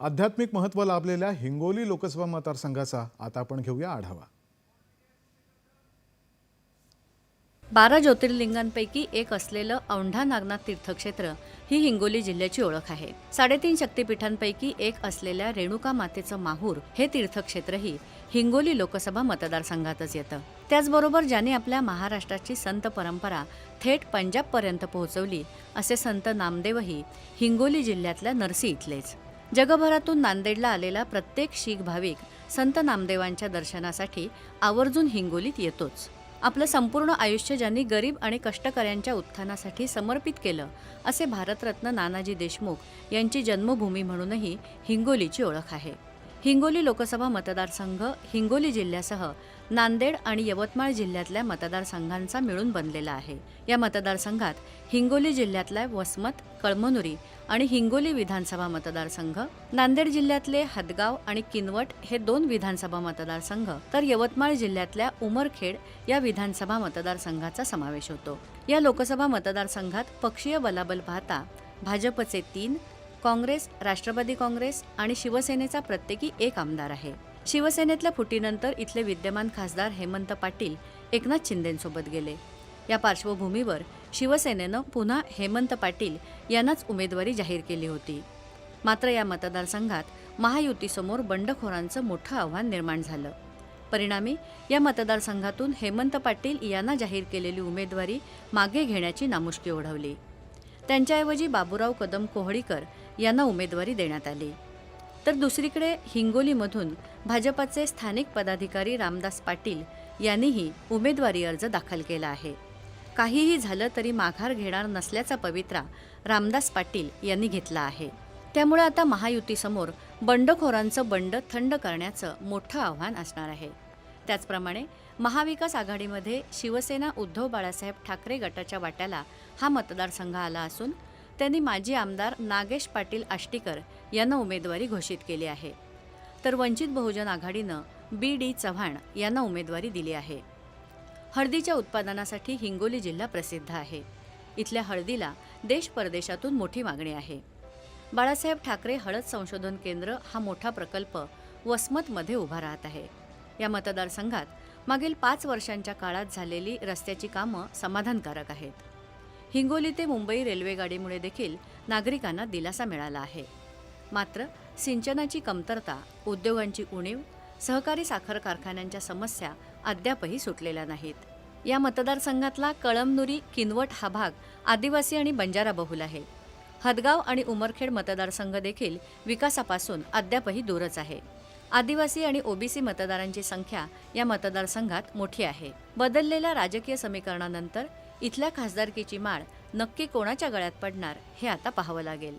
आध्यात्मिक महत्त्व लाभलेल्या हिंगोली लोकसभा मतदारसंघाचा आता आपण घेऊया आढावा. बारा ज्योतिर्लिंगांपैकी एक असलेलं औंढा नागनाथ तीर्थक्षेत्र ही हिंगोली जिल्ह्याची ओळख आहे. साडेतीन शक्तिपीठांपैकी एक असलेल्या रेणुका मातेचं माहूर हे तीर्थक्षेत्रही हिंगोली लोकसभा मतदारसंघातच येतं. त्याचबरोबर ज्याने आपल्या महाराष्ट्राची संत परंपरा थेट पंजाबपर्यंत पोहोचवली असे संत नामदेवही हिंगोली जिल्ह्यातल्या नरसी इथलेच. जगभरातून नांदेडला आलेला प्रत्येक शीख भाविक संत नामदेवांच्या दर्शनासाठी आवर्जून हिंगोलीत येतोच. आपलं संपूर्ण आयुष्य ज्यांनी गरीब आणि कष्टकऱ्यांच्या उत्थानासाठी समर्पित केलं असे भारतरत्न नानाजी देशमुख यांची जन्मभूमी म्हणूनही हिंगोलीची ओळख आहे. हिंगोली लोकसभा मतदारसंघ हिंगोली जिल्ह्यासह नांदेड आणि यवतमाळ जिल्ह्यातल्या मतदारसंघांचा मिळून बनलेला आहे. या मतदारसंघात हिंगोली जिल्ह्यातल्या वसमत कळमनुरी आणि हिंगोली विधानसभा मतदारसंघ नांदेड जिल्ह्यातले हदगाव आणि किनवट हे दोन विधानसभा मतदारसंघ तर यवतमाळ जिल्ह्यातल्या उमरखेड या विधानसभा मतदारसंघाचा समावेश होतो. या लोकसभा मतदारसंघात पक्षीय बलाबल पाहता भाजपचे तीन काँग्रेस राष्ट्रवादी काँग्रेस आणि शिवसेनेचा प्रत्येकी एक आमदार आहे. शिवसेनेतल्या फुटीनंतर इथले विद्यमान खासदार हेमंत पाटील एकनाथ शिंदेंसोबत गेले. या पार्श्वभूमीवर शिवसेनेनं पुन्हा हेमंत पाटील यांनाच उमेदवारी जाहीर केली होती. मात्र या मतदारसंघात महायुतीसमोर बंडखोरांचं मोठं आव्हान निर्माण झालं. परिणामी या मतदारसंघातून हेमंत पाटील यांना जाहीर केलेली उमेदवारी मागे घेण्याची नामुष्की ओढवली. त्यांच्याऐवजी बाबूराव कदम कोहळीकर यांना उमेदवारी देण्यात आली. तर दुसरीकडे हिंगोलीमधून भाजपाचे स्थानिक पदाधिकारी रामदास पाटील यांनीही उमेदवारी अर्ज दाखल केला आहे. काहीही झालं तरी माघार घेणार नसल्याचा पवित्रा रामदास पाटील यांनी घेतला आहे. त्यामुळे आता महायुतीसमोर बंडखोरांचं बंड थंड करण्याचं मोठं आव्हान असणार आहे. त्याचप्रमाणे महाविकास आघाडीमध्ये शिवसेना उद्धव बाळासाहेब ठाकरे गटाच्या वाट्याला हा मतदारसंघ आला असून त्यांनी माजी आमदार नागेश पाटील आष्टीकर यांना उमेदवारी घोषित केली आहे. तर वंचित बहुजन आघाडीनं बी डी चव्हाण यांना उमेदवारी दिली आहे. हळदीच्या उत्पादनासाठी हिंगोली जिल्हा प्रसिद्ध आहे. इथल्या हळदीला देश परदेशातून मोठी मागणी आहे. बाळासाहेब ठाकरे हळद संशोधन केंद्र हा मोठा प्रकल्प वसमतमध्ये उभा राहत आहे. या मतदारसंघात मागील पाच वर्षांच्या काळात झालेली रस्त्याची कामं समाधानकारक आहेत. हिंगोली ते मुंबई रेल्वेगाडीमुळे देखील नागरिकांना दिलासा मिळाला आहे. मात्र सिंचनाची कमतरता उद्योगांची उणीव सहकारी साखर कारखान्यांच्या समस्या अद्यापही सुटलेल्या नाहीत. या मतदारसंघातला कळमनुरी किनवट हा भाग आदिवासी आणि बंजारा बहुल आहे. हदगाव आणि उमरखेड मतदारसंघ देखील विकासापासून अद्यापही दूरच आहे. आदिवासी आणि ओबीसी मतदारांची संख्या या मतदारसंघात मोठी आहे. बदललेल्या राजकीय समीकरणानंतर इथल्या खासदारकीची माळ नक्की कोणाच्या गळ्यात पडणार हे आता पाहावं लागेल.